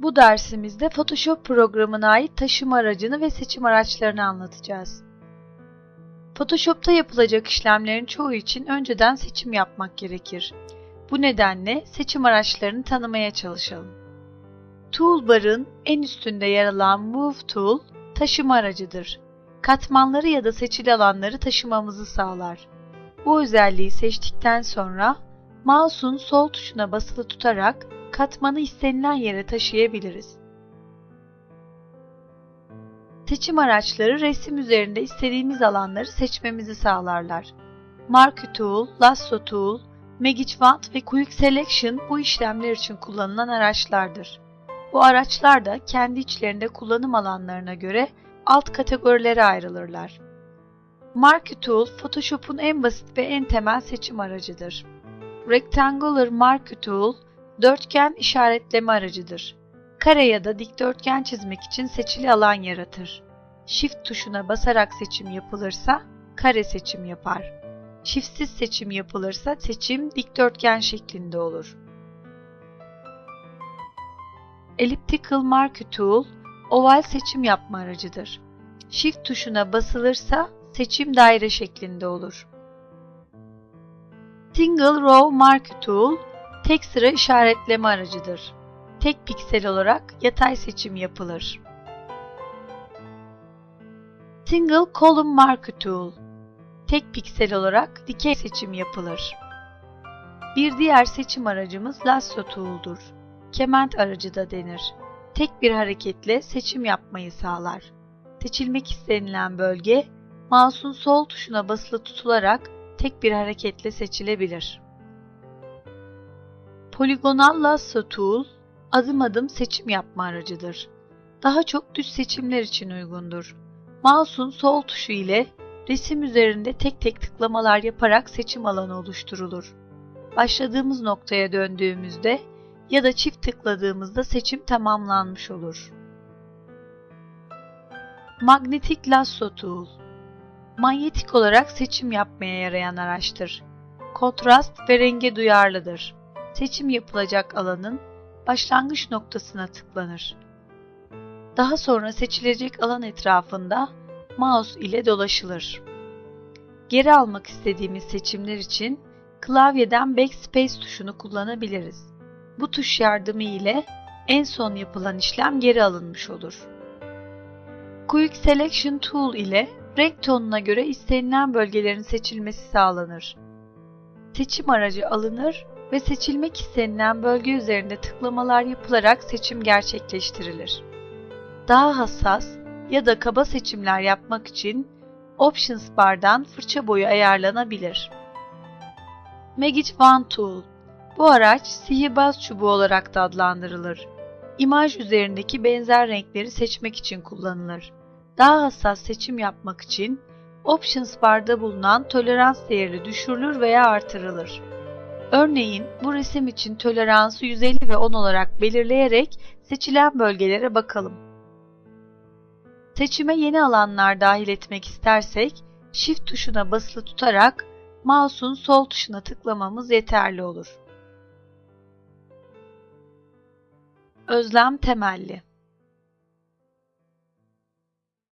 Bu dersimizde Photoshop programına ait taşıma aracını ve seçim araçlarını anlatacağız. Photoshop'ta yapılacak işlemlerin çoğu için önceden seçim yapmak gerekir. Bu nedenle seçim araçlarını tanımaya çalışalım. Toolbar'ın en üstünde yer alan Move Tool, taşıma aracıdır. Katmanları ya da seçili alanları taşımamızı sağlar. Bu özelliği seçtikten sonra mouse'un sol tuşuna basılı tutarak katmanı istenilen yere taşıyabiliriz. Seçim araçları resim üzerinde istediğimiz alanları seçmemizi sağlarlar. Marquee Tool, Lasso Tool, Magic Wand ve Quick Selection bu işlemler için kullanılan araçlardır. Bu araçlar da kendi içlerinde kullanım alanlarına göre alt kategorilere ayrılırlar. Marquee Tool, Photoshop'un en basit ve en temel seçim aracıdır. Rectangular Marquee Tool, dörtgen işaretleme aracıdır. Kare ya da dikdörtgen çizmek için seçili alan yaratır. Shift tuşuna basarak seçim yapılırsa kare seçim yapar. Shift'siz seçim yapılırsa seçim dikdörtgen şeklinde olur. Elliptical Marquee Tool, oval seçim yapma aracıdır. Shift tuşuna basılırsa seçim daire şeklinde olur. Single Row Marquee Tool, tek sıra işaretleme aracıdır. Tek piksel olarak yatay seçim yapılır. Single Column Marquee Tool, tek piksel olarak dikey seçim yapılır. Bir diğer seçim aracımız Lasso Tool'dur. Kement aracı da denir. Tek bir hareketle seçim yapmayı sağlar. Seçilmek istenilen bölge, mouse'un sol tuşuna basılı tutularak tek bir hareketle seçilebilir. Poligonal Lasso Tool, adım adım seçim yapma aracıdır. Daha çok düz seçimler için uygundur. Mouse'un sol tuşu ile resim üzerinde tek tek tıklamalar yaparak seçim alanı oluşturulur. Başladığımız noktaya döndüğümüzde ya da çift tıkladığımızda seçim tamamlanmış olur. Magnetic Lasso Tool Manyetik olarak seçim yapmaya yarayan araçtır. Kontrast ve renge duyarlıdır. Seçim yapılacak alanın başlangıç noktasına tıklanır. Daha sonra seçilecek alan etrafında mouse ile dolaşılır. Geri almak istediğimiz seçimler için klavyeden Backspace tuşunu kullanabiliriz. Bu tuş yardımı ile en son yapılan işlem geri alınmış olur. Quick Selection Tool ile renk tonuna göre istenilen bölgelerin seçilmesi sağlanır. Seçim aracı alınır ve seçilmek istenilen bölge üzerinde tıklamalar yapılarak seçim gerçekleştirilir. Daha hassas ya da kaba seçimler yapmak için Options bardan fırça boyu ayarlanabilir. Magic Wand Tool Bu araç sihirbaz çubuğu olarak da adlandırılır. İmaj üzerindeki benzer renkleri seçmek için kullanılır. Daha hassas seçim yapmak için Options barda bulunan tolerans değeri düşürülür veya artırılır. Örneğin bu resim için toleransı 150 ve 10 olarak belirleyerek seçilen bölgelere bakalım. Seçime yeni alanlar dahil etmek istersek Shift tuşuna basılı tutarak mouse'un sol tuşuna tıklamamız yeterli olur. Özlem temelli